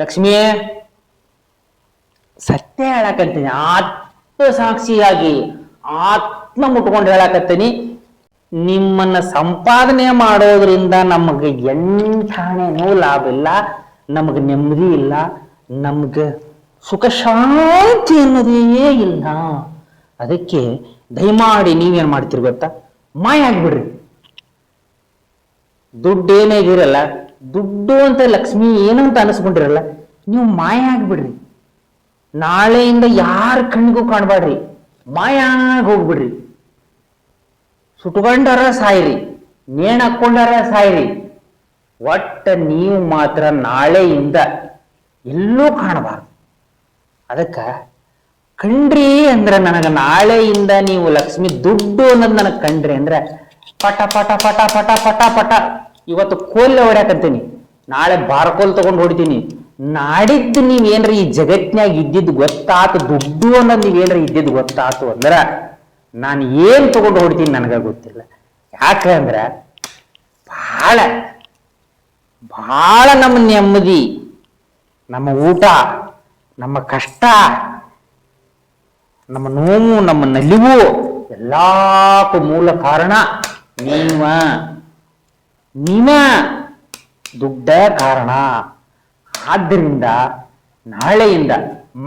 ಲಕ್ಷ್ಮಿಯೇ, ಸತ್ಯ ಹೇಳಕತ್ತೀನಿ. ಆತ್ಮ ಸಾಕ್ಷಿಯಾಗಿ ಆತ್ಮ ಮುಟ್ಕೊಂಡು ಹೇಳಕತ್ತೀನಿ. ನಿಮ್ಮನ್ನ ಸಂಪಾದನೆ ಮಾಡೋದ್ರಿಂದ ನಮಗೆ ಎಂಟಾಣೆನೂ ಲಾಭ ಇಲ್ಲ, ನಮಗೆ ನೆಮ್ಮದಿ ಇಲ್ಲ, ನಮಗೆ ಸುಖ ಶಾಂತಿ ಅನ್ನೋದೇ ಇಲ್ಲ. ಅದಕ್ಕೆ ದಯಮಾಡಿ ನೀವೇನ್ ಮಾಡ್ತೀರಿ ಗೊತ್ತಾ? ಮಾಯ ಆಗ್ಬಿಡ್ರಿ. ದುಡ್ಡು ಏನೇ ಇರಲ್ಲ ದುಡ್ಡು ಅಂತ ಲಕ್ಷ್ಮಿ ಏನು ಅಂತ ಅನಿಸ್ಕೊಂಡಿರಲ್ಲ, ನೀವು ಮಾಯ ಆಗ್ಬಿಡ್ರಿ. ನಾಳೆಯಿಂದ ಯಾರ ಕಣ್ಣಿಗೂ ಕಾಣಬೇಡ್ರಿ. ಮಾಯ ಹೋಗ್ಬಿಡ್ರಿ ಸುಟ್ಕೊಂಡಾರ ಸಾಯ್ರಿ ನೇಣ್ ಹಾಕೊಂಡಾರ ಸಾಯ್ರಿ. ಒಟ್ಟ ನೀವು ಮಾತ್ರ ನಾಳೆಯಿಂದ ಎಲ್ಲೂ ಕಾಣಬಾರ್ದು. ಅದಕ್ಕ ಕಂಡ್ರಿ ಅಂದ್ರೆ ನನಗೆ ನಾಳೆಯಿಂದ ನೀವು ಲಕ್ಷ್ಮಿ ದುಡ್ಡು ಅನ್ನೋದು ನನಗೆ ಕಂಡ್ರಿ ಅಂದ್ರೆ ಪಟ ಪಟ ಪಟ ಪಟ ಪಟ ಪಟ ಇವತ್ತು ಕೋಲ್ ಹೊಡ್ಯಾಕಂತೀನಿ ನಾಳೆ ಬಾರ್ಕೋಲ್ ತಗೊಂಡು ಹೊಡಿತೀನಿ. ನಾಡಿದ್ದು ನೀವೇನ್ರಿ ಈ ಜಗತ್ನ್ಯಾಗ ಇದ್ದಿದ್ದು ಗೊತ್ತಾತು? ದುಡ್ಡು ಅನ್ನೋದು ನೀವೇನ್ರಿ ಇದ್ದಿದ್ದು ಗೊತ್ತಾತು ಅಂದ್ರೆ ನಾನು ಏನು ತಗೊಂಡು ಹೊಡಿತೀನಿ ನನಗ ಗೊತ್ತಿಲ್ಲ. ಯಾಕಂದ್ರ ಬಹಳ ಬಹಳ ನಮ್ಮ ನೆಮ್ಮದಿ, ನಮ್ಮ ಊಟ, ನಮ್ಮ ಕಷ್ಟ, ನಮ್ಮ ನೋವು, ನಮ್ಮ ನಲಿವು ಎಲ್ಲಕ್ಕೂ ಮೂಲ ಕಾರಣ ನೀವ. ನೀವ ದುಡ್ಡ ಕಾರಣ. ಆದ್ದರಿಂದ ನಾಳೆಯಿಂದ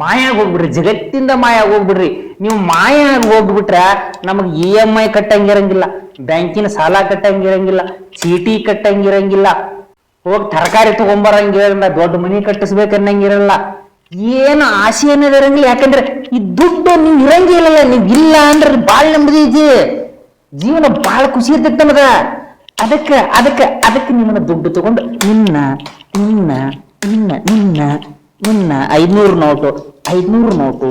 ಮಾಯ ಹೋಗ್ಬಿಡ್ರಿ ಜಗತ್ತಿಂದ ಮಾಯ ಹೋಗ್ಬಿಡ್ರಿ ನೀವು ಮಾಯ ಹೋಗ್ಬಿಟ್ರೆ ನಮಗೆ ಇ ಎಂ ಐ ಕಟ್ಟಂಗಿರಂಗಿಲ್ಲ, ಬ್ಯಾಂಕಿನ ಸಾಲ ಕಟ್ಟಂಗಿರಂಗಿಲ್ಲ, ಚೀಟಿ ಕಟ್ಟಂಗಿರಂಗಿಲ್ಲ. ಹೋಗಿ ತರಕಾರಿ ತಗೊಂಬರಂಗಿರಲ್ಲ, ದೊಡ್ಡ ಮನಿ ಕಟ್ಟಿಸ್ಬೇಕನ್ನಂಗಿರಲ್ಲ. ಏನು ಆಸೆ ಅನ್ನೋದು ಇರಂಗಿಲ್ಲ. ಯಾಕಂದ್ರೆ ಈ ದುಡ್ಡು ನೀವು ಇರಂಗಿಲ್ಲ ನೀವು ಇಲ್ಲ ಅಂದ್ರೆ ಬಾಳ್ ನೆಮ್ಮದಿ ಜೀವನ ಬಾಳ ಖುಷಿ ಇರ್ತೈತೆ ನಮಗ. ಅದಕ್ಕೆ ಅದಕ್ಕೆ ಅದಕ್ಕೆ ನಿಮ್ಮನ್ನ ದುಡ್ಡು ತಗೊಂಡು ನಿನ್ನ ನಿನ್ನ ನಿನ್ನ ನಿನ್ನ ನಿನ್ನ ಐದ್ನೂರು ನೋಟು ಐದ್ನೂರು ನೋಟು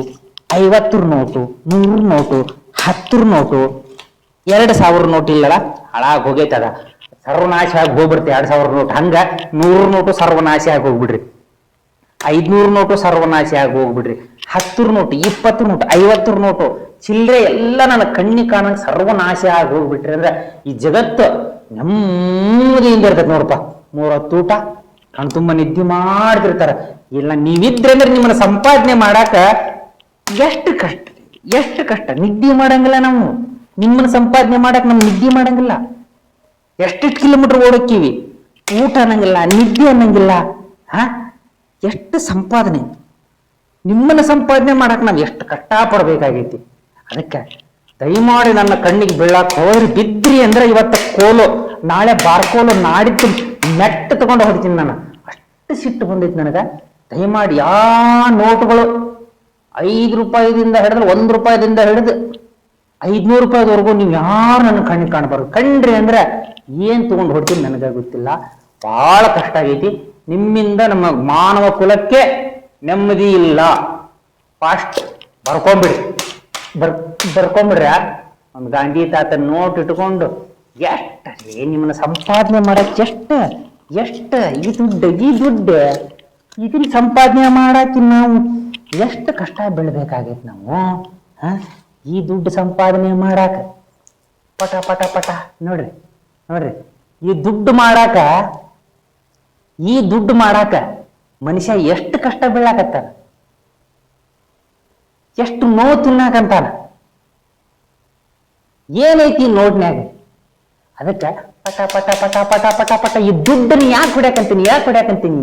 ಐವತ್ತರ ನೋಟು, ನೂರು ನೋಟು, ಹತ್ತರ ನೋಟು, ಎರಡು ಸಾವಿರ ನೋಟ್ ಇಲ್ಲಲ್ಲ, ಹಾಳಾಗಿ ಹೋಗೈತದ ಸರ್ವನಾಶ ಆಗಿ ಹೋಗ್ಬಿಡ್ತಿ ಎರಡು ಸಾವಿರ ನೋಟು. ಹಂಗ ನೂರು ನೋಟು ಸರ್ವನಾಶ ಆಗಿ ಹೋಗ್ಬಿಡ್ರಿ. ಐದ್ನೂರು ನೋಟು ಸರ್ವನಾಶ ಆಗಿ ಹೋಗ್ಬಿಡ್ರಿ. ಹತ್ತರ ನೋಟು, ಇಪ್ಪತ್ತು ನೋಟು ಐವತ್ತರ ನೋಟು. ಚಿಲ್ಲರೆ ಎಲ್ಲ ನನ್ನ ಕಣ್ಣಿ ಕಾಣಂಗೆ ಸರ್ವನಾಶ ಆಗಿ ಹೋಗ್ಬಿಟ್ರಿ ಅಂದ್ರೆ ಈ ಜಗತ್ತು ನೆಮ್ಮದಿಯಿಂದ ಇರ್ತೈತೆ ನೋಡಪ್ಪ. ಮೂರತ್ತು ಊಟ ಕಣ್ ತುಂಬ ನಿದ್ದೆ ಮಾಡ್ತಿರ್ತಾರ. ಇಲ್ಲ, ನೀವಿದ್ರೆ ಅಂದ್ರೆ ನಿಮ್ಮನ್ನ ಸಂಪಾದನೆ ಮಾಡಾಕ ಎಷ್ಟು ಕಷ್ಟ. ಎಷ್ಟು ಕಷ್ಟ. ನಿದ್ದೆ ಮಾಡಂಗಿಲ್ಲ ನಾವು. ನಿಮ್ಮನ್ನ ಸಂಪಾದನೆ ಮಾಡಕ್ ನಮ್ ನಿದ್ದೆ ಮಾಡಂಗಿಲ್ಲ. ಎಷ್ಟೆಷ್ಟು ಕಿಲೋಮೀಟರ್ ಓಡೋಕ್ಕಿವಿ? ಊಟ ಅನ್ನಂಗಿಲ್ಲ, ನಿದ್ದೆ ಅನ್ನಂಗಿಲ್ಲ. ಹಾ? ಎಷ್ಟು ಸಂಪಾದನೆ. ನಿಮ್ಮನ್ನ ಸಂಪಾದನೆ ಮಾಡಕ್ ನಾವು ಎಷ್ಟು ಕಷ್ಟ ಪಡ್ಬೇಕಾಗೈತಿ ಅದಕ್ಕೆ ದಯಮಾಡಿ ನನ್ನ ಕಣ್ಣಿಗೆ ಬೀಳಾಕ್ ಹೋದ್ರಿ ಬಿದ್ರಿ ಅಂದ್ರೆ ಇವತ್ತು ಕೋಲು. ನಾಳೆ ಬಾರ್ಕೋಲು ನಾಡಿದ್ದು ಮೆಟ್ಟ ತಗೊಂಡು ಹೊಡಿತೀನಿ ನಾನು. ಅಷ್ಟು ಸಿಟ್ಟು ಬಂದೈತಿ ನನಗೆ. ದಯಮಾಡಿ ಯಾ ನೋಟುಗಳು ಐದು ರೂಪಾಯಿದಿಂದ ಹಿಡಿದ್ರೆ ಒಂದು ರೂಪಾಯಿದಿಂದ ಹಿಡಿದು ಐದ್ನೂರು ರೂಪಾಯಿದವರೆಗೂ ನೀವು ಯಾರು ನನ್ನ ಕಣ್ಣಿಗೆ ಕಾಣಬಾರ್ದು. ಕಂಡ್ರಿ ಅಂದ್ರೆ ಏನು ತಗೊಂಡು ಹೊಡ್ತೀನಿ ನನಗೆ ಗೊತ್ತಿಲ್ಲ. ಬಹಳ ಕಷ್ಟ ಆಗೈತಿ. ನಿಮ್ಮಿಂದ ನಮ್ಮ ಮಾನವ ಕುಲಕ್ಕೆ ನೆಮ್ಮದಿ ಇಲ್ಲ. ಫಾಸ್ಟ್ ಬರ್ಕೊಂಬಿಡ್ರಿ ಬರ್, ಬರ್ಕೊಂಬಿಡ್ರ ಒಂದು ಗಾಂಧಿ ತಾತ ನೋಟ್ ಇಟ್ಕೊಂಡು, ಎಷ್ಟೇ ನಿಮ್ಮನ್ನ ಸಂಪಾದನೆ ಮಾಡಕ್ ಎಷ್ಟ? ಎಷ್ಟ? ಈ ದುಡ್ಡು ಈ ದುಡ್ಡು. ಇದನ್ನ ಸಂಪಾದನೆ ಮಾಡಕ್ಕೆ ನಾವು ಎಷ್ಟು ಕಷ್ಟ ಬೀಳ್ಬೇಕಾಗೈತೆ ನಾವು ಈ ದುಡ್ಡು ಸಂಪಾದನೆ ಮಾಡಾಕ. ಪಟ ಪಟ ಪಟ. ನೋಡ್ರಿ ನೋಡ್ರಿ. ಈ ದುಡ್ಡು ಮಾಡಾಕ, ಈ ದುಡ್ಡು ಮಾಡಾಕ ಮನುಷ್ಯ ಎಷ್ಟು ಕಷ್ಟ ಬೀಳಾಕತ್ತಾನ? ಎಷ್ಟು ನೋವು ತಿನ್ನಾಕಂತಾನ ಏನೈತಿ ನೋಡ್ನ್ಯಾಗ? ಅದಕ್ಕೆ ಪಟ ಪಟ ಪಟ ಪಟ ಪಟ ಪಟ ಈ ದುಡ್ಡನ್ನ ಯಾಕೆ ಹೊಡ್ಯಾಕಂತೀನಿ ಯಾಕೆ ಹೊಡ್ಯಾಕಂತೀನಿ?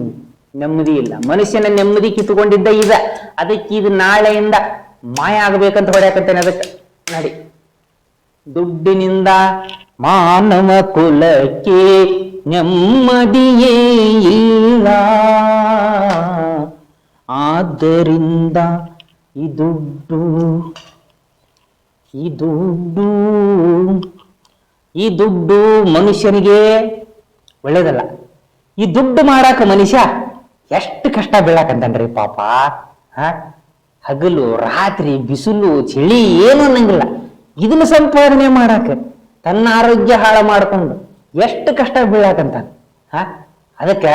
ನೆಮ್ಮದಿ ಇಲ್ಲ. ಮನುಷ್ಯನ ನೆಮ್ಮದಿ ಕಿತ್ತುಕೊಂಡಿದ್ದ ಇದ ಅದಕ್ಕೆ ಇದು ನಾಳೆಯಿಂದ ಮಾಯ ಆಗ್ಬೇಕಂತ ಹೊಡ್ಯಾಕಂತೇನೆ ಅದಕ್ಕೆ. ನಡಿ. ದುಡ್ಡಿನಿಂದ ಮಾನವ ಕುಲಕ್ಕೆ ನೆಮ್ಮದಿಯೇ ಇಲ್ಲ. ಆದ್ದರಿಂದ ಈ ದುಡ್ಡು ಈ ದುಡ್ಡು ಈ ದುಡ್ಡು ಮನುಷ್ಯನಿಗೆ ಒಳ್ಳೇದಲ್ಲ. ಈ ದುಡ್ಡು ಮಾಡಾಕ ಮನುಷ್ಯ ಎಷ್ಟು ಕಷ್ಟ ಬೀಳಾಕಂತನ್ರಿ ಪಾಪ. ಹಾ ಹಗಲು, ರಾತ್ರಿ, ಬಿಸಿಲು, ಚಳಿ ಏನು ಅನ್ನಂಗಿಲ್ಲ. ಇದನ್ನ ಸಂಪಾದನೆ ಮಾಡಾಕ, ತನ್ನ ಆರೋಗ್ಯ ಹಾಳು ಮಾಡ್ಕೊಂಡು ಎಷ್ಟು ಕಷ್ಟ ಬೀಳಾಕಂತಾನೆ. ಹಾ ಅದಕ್ಕೆ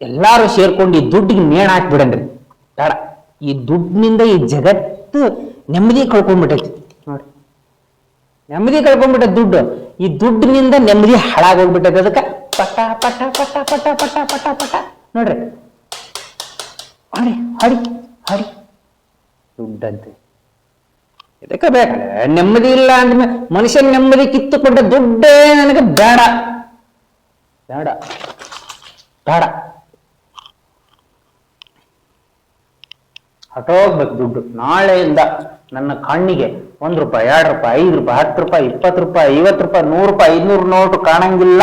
ಎಲ್ಲಾರು ಸೇರ್ಕೊಂಡು ಈ ದುಡ್ಡಿಗೆ ನೇಣ ಹಾಕ್ಬಿಡನ್ರಿ ಬೇಡ. ಈ ದುಡ್ಡಿನಿಂದ ಈ ಜಗತ್ತು ನೆಮ್ಮದಿ ಕಳ್ಕೊಂಡ್ಬಿಟ್ಟೈತಿ ನೋಡಿ ನೆಮ್ಮದಿ ಕಳ್ಕೊಂಡ್ಬಿಟ್ಟ ದುಡ್ಡು, ಈ ದುಡ್ಡಿನಿಂದ ನೆಮ್ಮದಿ ಹಾಳಾಗೋಗ್ಬಿಟ್ಟೈತೆ ಅದಕ್ಕೆ ಪಟ ಪಟ ಪಟ ಪಟ ಪಟ ಪಟ ಪಟ. ನೋಡ್ರಿ. ಹೊಡಿ ಹೊಡಿ ಹೊಡಿ. ದುಡ್ಡಂತೆ. ಇದಕ್ಕೆ ಬೇಕಲ್ಲ, ನೆಮ್ಮದಿ ಇಲ್ಲ ಅಂದ್ಮೇಲೆ ಮನುಷ್ಯನ ನೆಮ್ಮದಿ ಕಿತ್ತುಕೊಂಡ ದುಡ್ಡೇ ನನಗೆ ಬೇಡ. ಬೇಡ. ಬೇಡ. ಹೊಟ್ಟೋಗ್ಬೇಕು ದುಡ್ಡು. ನಾಳೆಯಿಂದ ನನ್ನ ಕಣ್ಣಿಗೆ ಒಂದ್ ರೂಪಾಯಿ, ಎರಡು ರೂಪಾಯಿ, ಐದು ರೂಪಾಯಿ, ಹತ್ತು ರೂಪಾಯಿ, ಇಪ್ಪತ್ತು ರೂಪಾಯಿ, ಐವತ್ತು ರೂಪಾಯಿ, ನೂರು ರೂಪಾಯಿ, ಐದ್ನೂರು ನೋಟು ಕಾಣಂಗಿಲ್ಲ.